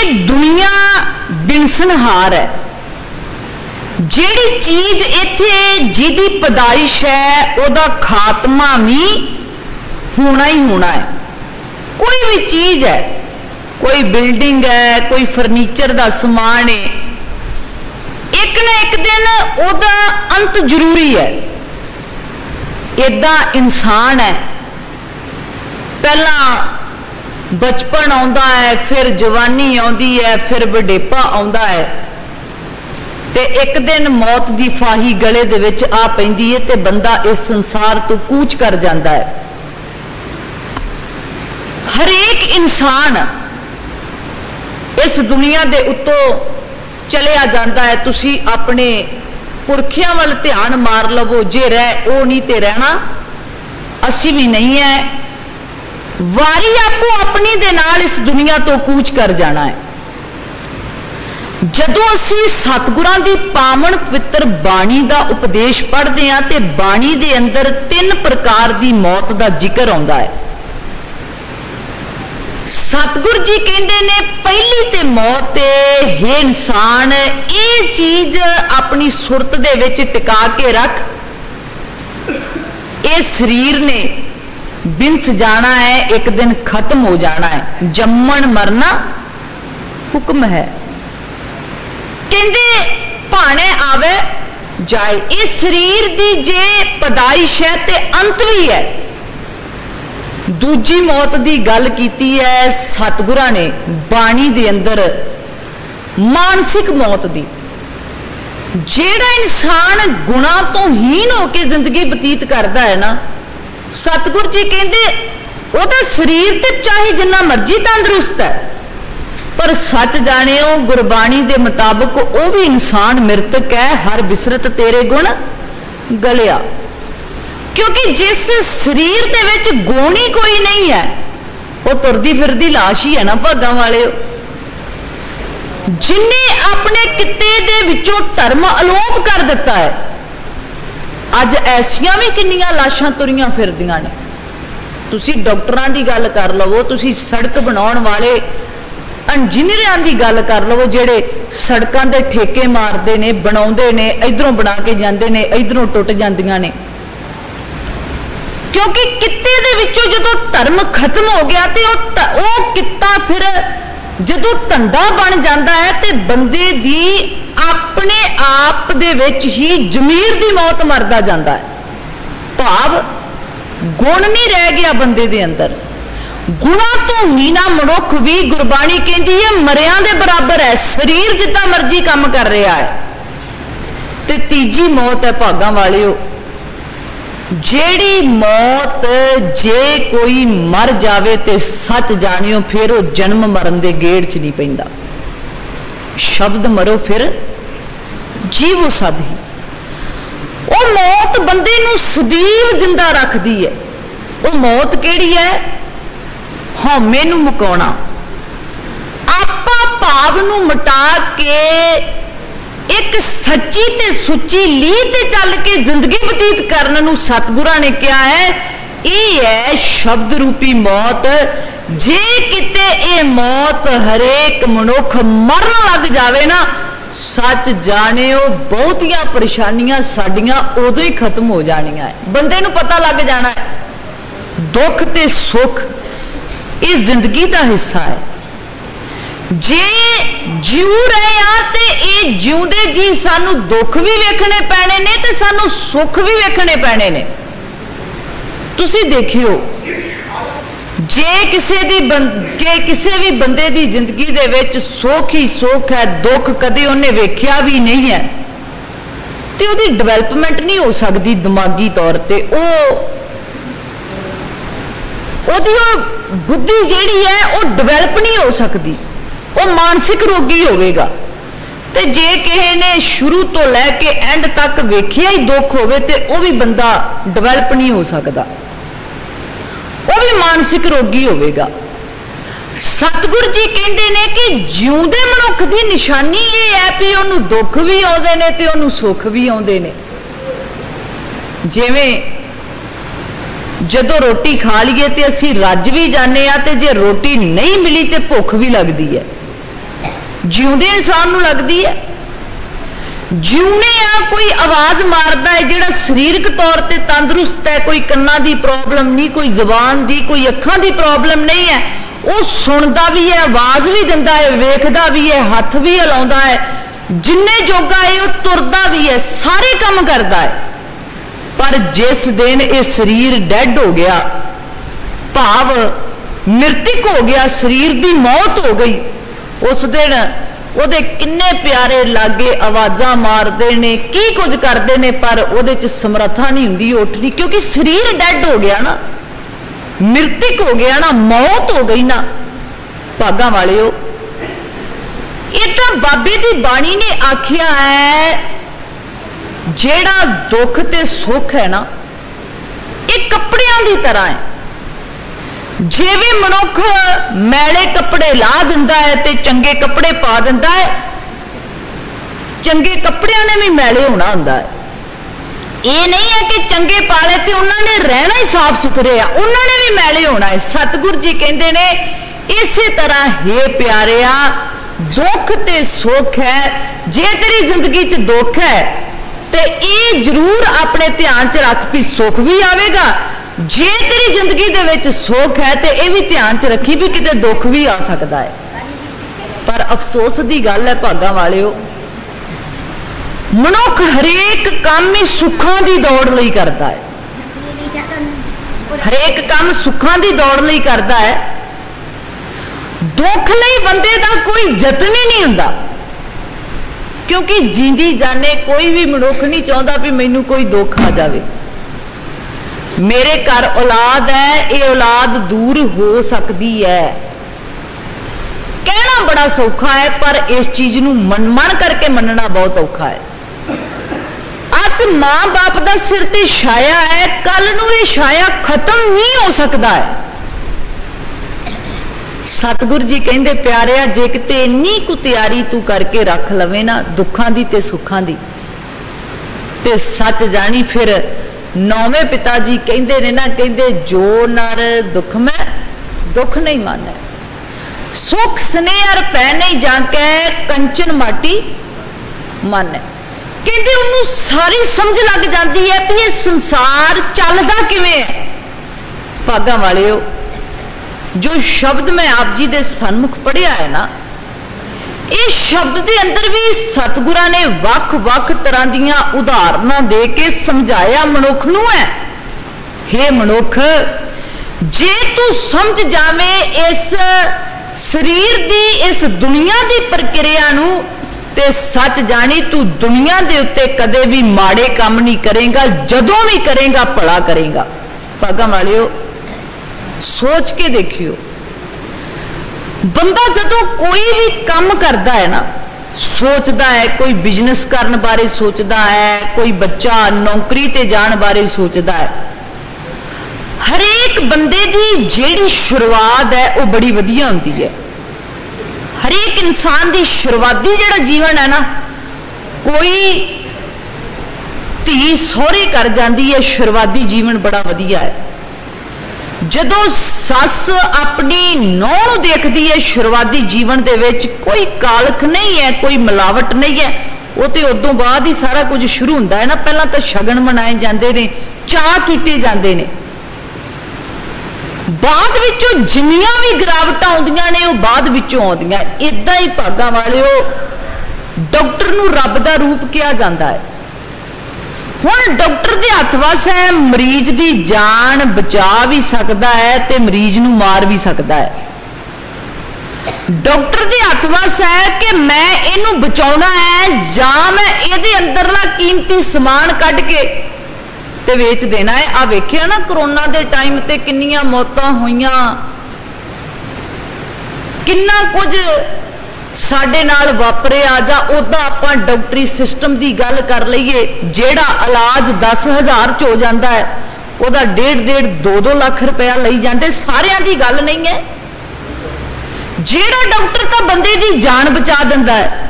ਇਹ ਦੁਨੀਆ ਬਿਨਸਨਹਾਰ ਹੈ। ਜਿਹੜੀ ਚੀਜ਼ ਇੱਥੇ ਜਿਹਦੀ ਪਦਾਇਸ਼ ਹੈ, ਉਹਦਾ ਖਾਤਮਾ ਵੀ ਹੋਣਾ ਹੀ ਹੋਣਾ ਹੈ। ਕੋਈ ਵੀ ਚੀਜ਼ ਹੈ, ਕੋਈ ਬਿਲਡਿੰਗ ਹੈ, ਕੋਈ ਫਰਨੀਚਰ ਦਾ ਸਮਾਨ ਹੈ, ਇੱਕ ਨਾ ਇੱਕ ਦਿਨ ਉਹਦਾ ਅੰਤ ਜ਼ਰੂਰੀ ਹੈ। ਇਦਾਂ ਇਨਸਾਨ ਹੈ। ਪਹਿਲਾਂ ਬਚਪਨ ਆਉਂਦਾ ਹੈ, ਫਿਰ ਜਵਾਨੀ ਆਉਂਦੀ ਹੈ, ਫਿਰ ਬੁਢੇਪਾ ਆਉਂਦਾ ਹੈ। ਤੇ ਇੱਕ ਦਿਨ ਮੌਤ ਦੀ ਫਾਹੀ ਗਲੇ ਦੇ ਵਿੱਚ ਆ ਪੈਂਦੀ ਹੈ ਤੇ ਬੰਦਾ ਇਸ ਸੰਸਾਰ ਤੋਂ ਕੂਚ ਕਰ ਜਾਂਦਾ ਹੈ। ਹਰੇਕ ਇਨਸਾਨ ਇਸ ਦੁਨੀਆ ਦੇ ਉੱਤੋਂ ਚਲਿਆ ਜਾਂਦਾ ਹੈ। ਤੁਸੀਂ ਆਪਣੇ ਪੁਰਖਿਆਂ ਵੱਲ ਧਿਆਨ ਮਾਰ ਲਵੋ, ਜੇ ਰਹਿ ਉਹ ਨਹੀਂ ਤੇ ਰਹਿਣਾ, ਅਸੀਂ ਵੀ ਨਹੀਂ ਹੈ। ਵਾਰੀ ਆਪੋ ਆਪਣੀ ਦੇ ਨਾਲ ਇਸ ਦੁਨੀਆ ਤੋਂ ਕੂਚ ਕਰ ਜਾਣਾ ਹੈ। ਜਦੋਂ ਅਸੀਂ ਸਤਿਗੁਰਾਂ ਦੀ ਪਾਵਨ ਪਵਿੱਤਰ ਬਾਣੀ ਦਾ ਉਪਦੇਸ਼ ਪੜ੍ਹਦੇ ਹਾਂ ਤੇ ਬਾਣੀ ਦੇ ਅੰਦਰ ਤਿੰਨ ਪ੍ਰਕਾਰ ਦੀ ਮੌਤ ਦਾ ਜ਼ਿਕਰ ਆਉਂਦਾ ਹੈ। ਸਤਿਗੁਰ ਜੀ ਕਹਿੰਦੇ ਨੇ, ਪਹਿਲੀ ਤੇ ਮੌਤ ਤੇ ਹੈ ਇਨਸਾਨ, ਇਹ ਚੀਜ਼ ਆਪਣੀ ਸੁਰਤ ਦੇ ਵਿੱਚ ਟਿਕਾ ਕੇ ਰੱਖ। ਇਹ ਸਰੀਰ ਨੇ ਬਿੰਸ ਜਾਣਾ ਹੈ, ਇੱਕ ਦਿਨ ਖਤਮ ਹੋ ਜਾਣਾ ਹੈ। ਜੰਮਣ ਮਰਨਾ ਹੁਕਮ ਹੈ। ਕਹਿੰਦੇ, ਭਾਣੇ ਆਵੇ, ਜਾਏ। ਇਹ ਸਰੀਰ ਦੀ ਜੇ ਪਦਾਇਸ਼ ਹੈ ਤੇ ਅੰਤ ਵੀ ਹੈ। ਦੂਜੀ ਮੌਤ ਦੀ ਗੱਲ ਕੀਤੀ ਹੈ ਸਤਿਗੁਰਾਂ ਨੇ ਬਾਣੀ ਦੇ ਅੰਦਰ, ਮਾਨਸਿਕ ਮੌਤ ਦੀ। ਜਿਹੜਾ ਇਨਸਾਨ ਗੁਨਾਹ ਤੋਂ ਹੀਨ ਹੋ ਕੇ ਜ਼ਿੰਦਗੀ ਬਤੀਤ ਕਰਦਾ ਹੈ ਨਾ ਸਤਿਗੁਰ ਜੀ ਕਹਿੰਦੇ ਉਹਦਾ ਸਰੀਰ ਤੇ ਚਾਹੇ ਜਿੰਨਾ ਮਰਜ਼ੀ ਤੰਦਰੁਸਤ ਹੈ, ਪਰ ਸੱਚ ਜਾਣਿਓ, ਗੁਰਬਾਣੀ ਦੇ ਮੁਤਾਬਕ ਉਹ ਵੀ ਇਨਸਾਨ ਮ੍ਰਿਤਕ ਹੈ, ਹਰ ਬਿਸਰਤ ਤੇਰੇ ਗੁਣ ਗਲਿਆ। ਕਿਉਂਕਿ ਜਿਸ ਸਰੀਰ ਦੇ ਵਿੱਚ ਗੋਣੀ ਕੋਈ ਨਹੀਂ ਹੈ, ਉਹ ਤੁਰਦੀ ਫਿਰਦੀ ਲਾਸ਼ ਹੀ ਹੈ ਨਾ ਭਾਗਾਂ ਵਾਲਿਓ। ਜਿਨੇ ਆਪਣੇ ਕਿੱਤੇ ਦੇ ਵਿੱਚੋਂ ਧਰਮ ਅਲੋਪ ਕਰ ਦਿੱਤਾ ਹੈ ਅੱਜ ਐਸੀਆਂ ਵੀ ਕਿੰਨੀਆਂ ਲਾਸ਼ਾਂ ਤੁਰੀਆਂ ਫਿਰਦੀਆਂ ਨੇ। ਤੁਸੀਂ ਡਾਕਟਰਾਂ ਦੀ ਗੱਲ ਕਰ ਲਵੋ, ਤੁਸੀਂ ਸੜਕ ਬਣਾਉਣ ਵਾਲੇ ਇੰਜੀਨੀਅਰਾਂ ਦੀ ਗੱਲ ਕਰ ਲਵੋ, ਜਿਹੜੇ ਸੜਕਾਂ ਦੇ ਠੇਕੇ ਮਾਰਦੇ ਨੇ, ਬਣਾਉਂਦੇ ਨੇ, ਇਧਰੋਂ ਬਣਾ ਕੇ ਜਾਂਦੇ ਨੇ, ਇਧਰੋਂ ਟੁੱਟ ਜਾਂਦੀਆਂ ਨੇ। ਕਿਉਂਕਿ ਕਿੱਤੇ ਦੇ ਵਿੱਚੋਂ ਜਦੋਂ ਧਰਮ ਖਤਮ ਹੋ ਗਿਆ ਤੇ ਉਹ ਉਹ ਕਿੱਤਾ ਫਿਰ ਜਦੋਂ ਧੰਦਾ ਬਣ ਜਾਂਦਾ ਹੈ ਤੇ ਬੰਦੇ ਦੀ ਆਪਣੀ ਦੇ ਵਿੱਚ ਹੀ ਜ਼ਮੀਰ ਦੀ ਮੌਤ ਮਰਦਾ ਜਾਂਦਾ ਹੈ। ਭਾਵ ਗੁਣ ਨਹੀਂ ਰਹਿ ਗਿਆ ਬੰਦੇ ਦੇ ਅੰਦਰ। ਗੁਣਾ ਤੋਂ ਹੀਨਾ ਮਨੁੱਖ ਵੀ ਗੁਰਬਾਣੀ ਕਹਿੰਦੀ ਹੈ, ਮਰਿਆਂ ਦੇ ਬਰਾਬਰ ਹੈ, ਸਰੀਰ ਜਿੱਦਾਂ ਮਰਜ਼ੀ ਕੰਮ ਕਰ ਰਿਹਾ ਹੈ। ਤੇ ਤੀਜੀ ਮੌਤ ਹੈ ਭਾਗਾਂ ਵਾਲਿਓ। ਜਿਹੜੀ ਮੌਤ ਜੇ ਕੋਈ ਮਰ ਜਾਵੇ ਤੇ ਸੱਚ ਜਾਣਿਓ, ਫਿਰ ਉਹ ਜਨਮ ਮਰਨ ਦੇ ਗੇੜ 'ਚ ਨਹੀਂ ਪੈਂਦਾ। ਸ਼ਬਦ ਮਰੋ ਫਿਰ ਜੀਵੋ ਸਾਧੀ। ਉਹ ਮੌਤ ਬੰਦੇ ਨੂੰ ਸਦੀਵ ਜਿੰਦਾ ਰੱਖਦੀ ਹੈ। ਉਹ ਮੌਤ ਕਿਹੜੀ ਹੈ? ਹਉਮੈ ਨੂੰ ਮੁਕਾਉਣਾ। ਆਪਾ ਭਾਵ ਨੂੰ ਮਿਟਾ ਕੇ ਇੱਕ ਸੱਚੀ ਤੇ ਸੁੱਚੀ ਲੀਹ ਤੇ ਚੱਲ ਕੇ ਜ਼ਿੰਦਗੀ ਬਤੀਤ ਕਰਨ ਨੂੰ ਸਤਿਗੁਰਾਂ ਨੇ ਕਿਹਾ ਹੈ, ਇਹ ਹੈ ਸ਼ਬਦ ਰੂਪੀ ਮੌਤ। ਜੇ ਕਿਤੇ ਇਹ ਮੌਤ ਹਰੇਕ ਮਨੁੱਖ ਮਰਨ ਲੱਗ ਜਾਵੇ ਨਾ ਸੱਚ ਜਾਣਿਓ, ਬਹੁਤੀਆਂ ਪਰੇਸ਼ਾਨੀਆਂ ਸਾਡੀਆਂ ਉਦੋਂ ਹੀ ਖਤਮ ਹੋ ਜਾਣੀਆਂ ਬੰਦੇ ਨੂੰ ਪਤਾ ਲੱਗ ਜਾਣਾ ਹੈ, ਦੁੱਖ ਤੇ ਸੁੱਖ ਇਹ ਜ਼ਿੰਦਗੀ ਦਾ ਹਿੱਸਾ ਹੈ। ਜੇ ਜਿਉ ਰਹੇ ਆ ਤੇ ਇਹ ਜਿਉਂਦੇ ਜੀ ਸਾਨੂੰ ਦੁੱਖ ਵੀ ਵੇਖਣੇ ਪੈਣੇ ਨੇ ਤੇ ਸਾਨੂੰ ਸੁੱਖ ਵੀ ਵੇਖਣੇ ਪੈਣੇ ਨੇ। ਤੁਸੀਂ ਦੇਖਿਓ ਜੇ ਕਿਸੇ ਦੀ ਬੰ- ਕਿ ਕਿਸੇ ਵੀ ਬੰਦੇ ਦੀ ਜ਼ਿੰਦਗੀ ਦੇ ਵਿੱਚ ਸੁੱਖ ਹੀ ਸੁੱਖ ਹੈ, ਦੁੱਖ ਕਦੇ ਉਹਨੇ ਵੇਖਿਆ ਵੀ ਨਹੀਂ ਹੈ, ਤੇ ਉਹਦੀ ਡਿਵੈਲਪਮੈਂਟ ਨਹੀਂ ਹੋ ਸਕਦੀ ਦਿਮਾਗੀ ਤੌਰ ਤੇ। ਉਹ, ਉਹਦੀ ਉਹ ਬੁੱਧੀ ਜਿਹੜੀ ਹੈ, ਉਹ ਡਿਵੈਲਪ ਨਹੀਂ ਹੋ ਸਕਦੀ। ਉਹ ਮਾਨਸਿਕ ਰੋਗੀ ਹੋਵੇਗਾ। ਤੇ ਜੇ ਕਿਸੇ ਨੇ ਸ਼ੁਰੂ ਤੋਂ ਲੈ ਕੇ ਐਂਡ ਤੱਕ ਵੇਖਿਆ ਹੀ ਦੁੱਖ ਹੋਵੇ, ਤੇ ਉਹ ਵੀ ਬੰਦਾ ਡਿਵੈਲਪ ਨਹੀਂ ਹੋ ਸਕਦਾ। ਵੀ ਮਾਨਸਿਕ ਰੋਗੀ ਹੋਵੇਗਾ। ਸਤਿਗੁਰ ਜੀ ਕਹਿੰਦੇ ਨੇ ਕਿ ਜਿਉਂਦੇ ਮਨੁੱਖ ਦੀ ਨਿਸ਼ਾਨੀ ਇਹ ਹੈ ਕਿ ਉਹਨੂੰ ਦੁੱਖ ਵੀ ਆਉਂਦੇ ਨੇ ਤੇ ਉਹਨੂੰ ਸੁੱਖ ਵੀ ਆਉਂਦੇ ਨੇ। ਜਿਵੇਂ ਜਦੋਂ ਰੋਟੀ ਖਾ ਲਈਏ ਤੇ ਅਸੀਂ ਰੱਜ ਵੀ ਜਾਂਦੇ ਆ ਤੇ ਜੇ ਰੋਟੀ ਨਹੀਂ ਮਿਲੀ ਤੇ ਭੁੱਖ ਵੀ ਲੱਗਦੀ ਹੈ। ਜਿਉਂਦੇ ਇਨਸਾਨ ਨੂੰ ਲੱਗਦੀ ਹੈ। ਜਿਉਨੇ ਆ ਕੋਈ ਆਵਾਜ਼ ਮਾਰਦਾ ਹੈ, ਜਿਹੜਾ ਸਰੀਰਕ ਤੌਰ ਤੇ ਤੰਦਰੁਸਤ ਹੈ, ਕੋਈ ਕੰਨਾਂ ਦੀ ਪ੍ਰੋਬਲਮ ਨਹੀਂ, ਕੋਈ ਜ਼ੁਬਾਨ ਦੀ, ਕੋਈ ਅੱਖਾਂ ਦੀ ਪ੍ਰੋਬਲਮ ਨਹੀਂ ਹੈ। ਉਹ ਸੁਣਦਾ ਵੀ ਹੈ, ਆਵਾਜ਼ ਵੀ ਦਿੰਦਾ ਹੈ, ਵੇਖਦਾ ਵੀ ਹੈ, ਹੱਥ ਵੀ ਹਿਲਾਉਂਦਾ ਹੈ। ਜਿੰਨੇ ਜੋਗਾ ਹੈ, ਉਹ ਤੁਰਦਾ ਵੀ ਹੈ, ਸਾਰੇ ਕੰਮ ਕਰਦਾ ਹੈ। ਪਰ ਜਿਸ ਦਿਨ ਇਹ ਸਰੀਰ ਡੈੱਡ ਹੋ ਗਿਆ, ਭਾਵ ਮ੍ਰਿਤਕ ਹੋ ਗਿਆ, ਸਰੀਰ ਦੀ ਮੌਤ ਹੋ ਗਈ, ਉਸ ਦਿਨ ਉਹਦੇ ਕਿੰਨੇ ਪਿਆਰੇ ਲਾਗੇ ਆਵਾਜ਼ਾਂ ਮਾਰਦੇ ਨੇ, ਕੀ ਕੁਝ ਕਰਦੇ ਨੇ, ਪਰ ਉਹਦੇ ਚ ਸਮਰੱਥਾ ਨਹੀਂ ਹੁੰਦੀ ਉੱਠਦੀ, ਕਿਉਂਕਿ ਸਰੀਰ ਡੈਡ ਹੋ ਗਿਆ ਨਾ ਮ੍ਰਿਤਕ ਹੋ ਗਿਆ ਨਾ, ਮੌਤ ਹੋ ਗਈ ਨਾ। ਭਾਗਾਂ ਵਾਲਿਓ, ਇਹ ਤਾਂ ਬਾਬੇ ਦੀ ਬਾਣੀ ਨੇ ਆਖਿਆ ਹੈ, ਜਿਹੜਾ ਦੁੱਖ ਤੇ ਸੁੱਖ ਹੈ ਨਾ, ਇਹ ਕੱਪੜਿਆਂ ਦੀ ਤਰ੍ਹਾਂ ਹੈ। ਜਿਵੇਂ ਮਨੁੱਖ ਮੈਲੇ ਕੱਪੜੇ ਲਾ ਦਿੰਦਾ ਹੈ ਤੇ ਚੰਗੇ ਕੱਪੜੇ ਪਾ ਦਿੰਦਾ ਹੈ, ਚੰਗੇ ਕੱਪੜਿਆਂ ਨੇ ਵੀ ਮੈਲੇ ਹੋਣਾ ਹੁੰਦਾ ਹੈ। ਇਹ ਨਹੀਂ ਹੈ ਕਿ ਚੰਗੇ ਪਾਲੇ ਤੇ ਉਹਨਾਂ ਨੇ ਰਹਿਣਾ ਹੀ ਸਾਫ਼ ਸੁਥਰੇ ਆ, ਉਹਨਾਂ ਨੇ ਵੀ ਮੈਲੇ ਹੋਣਾ ਹੈ। ਸਤਿਗੁਰ ਜੀ ਕਹਿੰਦੇ ਨੇ, ਇਸੇ ਤਰ੍ਹਾਂ ਹੈ ਪਿਆਰਿਆ, ਦੁੱਖ ਤੇ ਸੁੱਖ ਹੈ, ਜੇ ਤੇਰੀ ਜ਼ਿੰਦਗੀ 'ਚ ਦੁੱਖ ਹੈ, ਤੇ ਇਹ ਜ਼ਰੂਰ ਆਪਣੇ ਧਿਆਨ 'ਚ ਰੱਖ ਵੀ ਸੁੱਖ ਵੀ ਆਵੇਗਾ ਜੇ ਤੇਰੀ ਜ਼ਿੰਦਗੀ ਦੇ ਵਿੱਚ ਸੁੱਖ ਹੈ ਤੇ ਇਹ ਵੀ ਧਿਆਨ 'ਚ ਰੱਖੀ ਵੀ ਕਿਤੇ ਦੁੱਖ ਵੀ ਆ ਸਕਦਾ ਹੈ। ਪਰ ਅਫਸੋਸ ਦੀ ਗੱਲ ਹੈ ਭਾਗਾਂ ਵਾਲਿਓ, ਮਨੁੱਖ ਹਰੇਕ ਕੰਮ ਹੀ ਸੁੱਖਾਂ ਦੀ ਦੌੜ ਲਈ ਕਰਦਾ ਹੈ। ਹਰੇਕ ਕੰਮ ਸੁੱਖਾਂ ਦੀ ਦੌੜ ਲਈ ਕਰਦਾ ਹੈ। ਦੁੱਖ ਲਈ ਬੰਦੇ ਦਾ ਕੋਈ ਯਤਨ ਹੀ ਨਹੀਂ ਹੁੰਦਾ। ਕਿਉਂਕਿ ਜਿੰਦੀ ਜਾਣੇ ਕੋਈ ਵੀ ਮਨੁੱਖ ਨਹੀਂ ਚਾਹੁੰਦਾ ਵੀ ਮੈਨੂੰ ਕੋਈ ਦੁੱਖ ਆ ਜਾਵੇ। ਮੇਰੇ ਘਰ ਔਲਾਦ ਹੈ, ਇਹ ਔਲਾਦ ਦੂਰ ਹੋ ਸਕਦੀ ਹੈ। ਕਹਿਣਾ ਬੜਾ ਸੌਖਾ ਹੈ, ਪਰ ਇਸ ਚੀਜ਼ ਨੂੰ ਮਨ ਮਨ ਕਰਕੇ ਮੰਨਣਾ ਬਹੁਤ ਔਖਾ ਹੈ। ਅੱਜ ਮਾਂ-ਬਾਪ ਦਾ ਸਿਰ ਤੇ ਛਾਇਆ ਹੈ, ਕੱਲ ਨੂੰ ਇਹ ਛਾਇਆ ਖਤਮ ਨਹੀਂ ਹੋ ਸਕਦਾ ਹੈ। ਸਤਿਗੁਰੂ ਜੀ ਕਹਿੰਦੇ, ਪਿਆਰਿਆ, ਜੇ ਕਿਤੇ ਇੰਨੀ ਕੁ ਤਿਆਰੀ ਤੂੰ ਕਰਕੇ ਰੱਖ ਲਵੇਂ ਨਾ, ਦੁੱਖਾਂ ਦੀ ਤੇ ਸੁੱਖਾਂ ਦੀ, ਤੇ ਸੱਚ ਜਾਣੀ ਫਿਰ ਨੌਵੇਂ ਪਿਤਾ ਜੀ ਕਹਿੰਦੇ ਨੇ ਨਾ, ਕਹਿੰਦੇ, ਜੋ ਨਰ ਦੁੱਖ ਮੈਂ ਦੁੱਖ ਨਹੀਂ ਮਾਨੈ। ਸੁਖ ਸਨੇਹਰ ਪੈ ਨਹੀਂ ਜਾਂ ਕੇ ਕੰਚਨ ਮਾਟੀ ਮਨ। ਕਹਿੰਦੇ ਉਹਨੂੰ ਸਾਰੀ ਸਮਝ ਲੱਗ ਜਾਂਦੀ ਹੈ ਵੀ ਇਹ ਸੰਸਾਰ ਚੱਲਦਾ ਕਿਵੇਂ ਹੈ। ਭਾਗਾਂ ਵਾਲਿਓ, ਜੋ ਸ਼ਬਦ ਮੈਂ ਆਪ ਜੀ ਦੇ ਸਨਮੁਖ ਪੜਿਆ ਹੈ ਨਾ ਇਹ ਸ਼ਬਦ ਦੇ ਅੰਦਰ ਵੀ ਸਤਿਗੁਰਾਂ ਨੇ ਵੱਖ-ਵੱਖ ਤਰ੍ਹਾਂ ਦੀਆਂ ਉਦਾਹਰਨਾਂ ਦੇ ਕੇ ਸਮਝਾਇਆ ਮਨੁੱਖ ਨੂੰ ਹੈ। हे ਮਨੁੱਖ, ਜੇ ਤੂੰ ਸਮਝ ਜਾਵੇਂ ਇਸ ਸਰੀਰ ਦੀ, ਇਸ ਦੁਨੀਆ ਦੀ ਪ੍ਰਕਿਰਿਆ ਨੂੰ, ਤੇ ਸੱਚ ਜਾਣੀ ਤੂੰ ਦੁਨੀਆ ਦੇ ਉੱਤੇ ਕਦੇ ਵੀ ਮਾੜੇ ਕੰਮ ਨਹੀਂ ਕਰੇਗਾ, ਜਦੋਂ ਵੀ ਕਰੇਗਾ, ਭਲਾ ਕਰੇਗਾ। ਭਾਗਾਂ ਵਾਲਿਓ, ਸੋਚ ਕੇ ਦੇਖਿਓ। ਬੰਦਾ ਜਦੋਂ ਕੋਈ ਵੀ ਕੰਮ ਕਰਦਾ ਹੈ ਨਾ, ਸੋਚਦਾ ਹੈ, ਕੋਈ ਬਿਜ਼ਨਸ ਕਰਨ ਬਾਰੇ ਸੋਚਦਾ ਹੈ, ਕੋਈ ਬੱਚਾ ਨੌਕਰੀ ਤੇ ਜਾਣ ਬਾਰੇ ਸੋਚਦਾ ਹੈ, ਹਰੇਕ ਬੰਦੇ ਦੀ ਜਿਹੜੀ ਸ਼ੁਰੂਆਤ ਹੈ, ਉਹ ਬੜੀ ਵਧੀਆ ਹੁੰਦੀ ਹੈ। ਹਰੇਕ ਇਨਸਾਨ ਦੀ ਸ਼ੁਰੂਆਤੀ ਜਿਹੜਾ ਜੀਵਨ ਹੈ ਨਾ, ਕੋਈ ਧੀ ਸਹੁਰੇ ਕਰ ਜਾਂਦੀ ਹੈ, ਸ਼ੁਰੂਆਤੀ ਜੀਵਨ ਬੜਾ ਵਧੀਆ ਹੈ। ਜਦੋਂ ਸੱਸ ਆਪਣੀ ਨੌਂ ਨੂੰ ਦੇਖਦੀ ਹੈ, ਸ਼ੁਰੂਆਤੀ ਜੀਵਨ ਦੇ ਵਿੱਚ ਕੋਈ ਕਾਲਖ ਨਹੀਂ ਹੈ, ਕੋਈ ਮਿਲਾਵਟ ਨਹੀਂ ਹੈ, ਉਹ ਤੇ ਉਦੋਂ ਬਾਅਦ ਹੀ ਸਾਰਾ ਕੁਝ ਸ਼ੁਰੂ ਹੁੰਦਾ ਹੈ ਨਾ। ਪਹਿਲਾਂ ਤਾਂ ਸ਼ਗਨ ਮਨਾਏ ਜਾਂਦੇ ਨੇ, ਚਾਹ ਕੀਤੇ ਜਾਂਦੇ ਨੇ। ਬਾਅਦ ਵਿੱਚੋਂ ਜਿੰਨੀਆਂ ਵੀ ਗਿਰਾਵਟਾਂ ਆਉਂਦੀਆਂ ਨੇ, ਉਹ ਬਾਅਦ ਵਿੱਚੋਂ ਆਉਂਦੀਆਂ। ਇਦਾਂ ਹੀ ਭਾਗਾਂ ਵਾਲਿਓ ਡਾਕਟਰ ਨੂੰ ਰੱਬ ਦਾ ਰੂਪ ਕਿਹਾ ਜਾਂਦਾ ਹੈ। ਹੁਣ ਡਾਕਟਰ ਦੇ ਹੱਥ ਵਸ ਹੈ, ਮਰੀਜ਼ ਦੀ ਜਾਨ ਬਚਾ ਵੀ ਸਕਦਾ ਹੈ ਤੇ ਮਰੀਜ਼ ਨੂੰ ਮਾਰ ਵੀ ਸਕਦਾ ਹੈ। ਡਾਕਟਰ ਦੇ ਹੱਥ ਵਸ ਹੈ ਕਿ ਮੈਂ ਇਹਨੂੰ ਬਚਾਉਣਾ ਹੈ ਜਾਂ ਮੈਂ ਇਹਦੇ ਅੰਦਰਲਾ ਕੀਮਤੀ ਸਮਾਨ ਕੱਢ ਕੇ ਤੇ ਵੇਚ ਦੇਣਾ ਹੈ। ਆ ਵੇਖਿਆ ਨਾ ਕਰੋਨਾ ਦੇ ਟਾਈਮ ਤੇ ਕਿੰਨੀਆਂ ਮੌਤਾਂ ਹੋਈਆਂ। ਕਿੰਨਾ ਕੁਝ ਸਾਡੇ ਨਾਲ ਵਾਪਰਿਆ ਜਾਂ ਉਹਦਾ ਆਪਾਂ ਡਾਕਟਰੀ ਸਿਸਟਮ ਦੀ ਗੱਲ ਕਰ ਲਈਏ, ਜਿਹੜਾ ਇਲਾਜ 10000 ਚ ਹੋ ਜਾਂਦਾ ਹੈ, ਉਹਦਾ 1.5 1.5 2-2 ਲੱਖ ਰੁਪਇਆ ਲਈ ਜਾਂਦੇ, ਸਾਰਿਆਂ ਦੀ ਗੱਲ ਨਹੀਂ ਹੈ। ਜਿਹੜਾ ਡਾਕਟਰ ਤਾਂ ਬੰਦੇ ਦੀ ਜਾਨ ਬਚਾ ਦਿੰਦਾ ਹੈ,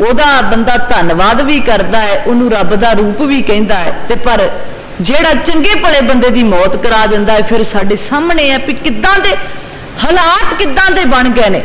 ਉਹਦਾ ਬੰਦਾ ਧੰਨਵਾਦ ਵੀ ਕਰਦਾ ਹੈ, ਉਹਨੂੰ ਰੱਬ ਦਾ ਰੂਪ ਵੀ ਕਹਿੰਦਾ ਹੈ, ਤੇ ਪਰ ਜਿਹੜਾ ਚੰਗੇ ਭਲੇ ਬੰਦੇ ਦੀ ਮੌਤ ਕਰਾ ਦਿੰਦਾ ਹੈ, ਫਿਰ ਸਾਡੇ ਸਾਹਮਣੇ ਹੈ ਵੀ ਕਿੱਦਾਂ ਦੇ ਹਾਲਾਤ ਕਿੱਦਾਂ ਦੇ ਬਣ ਗਏ ਨੇ।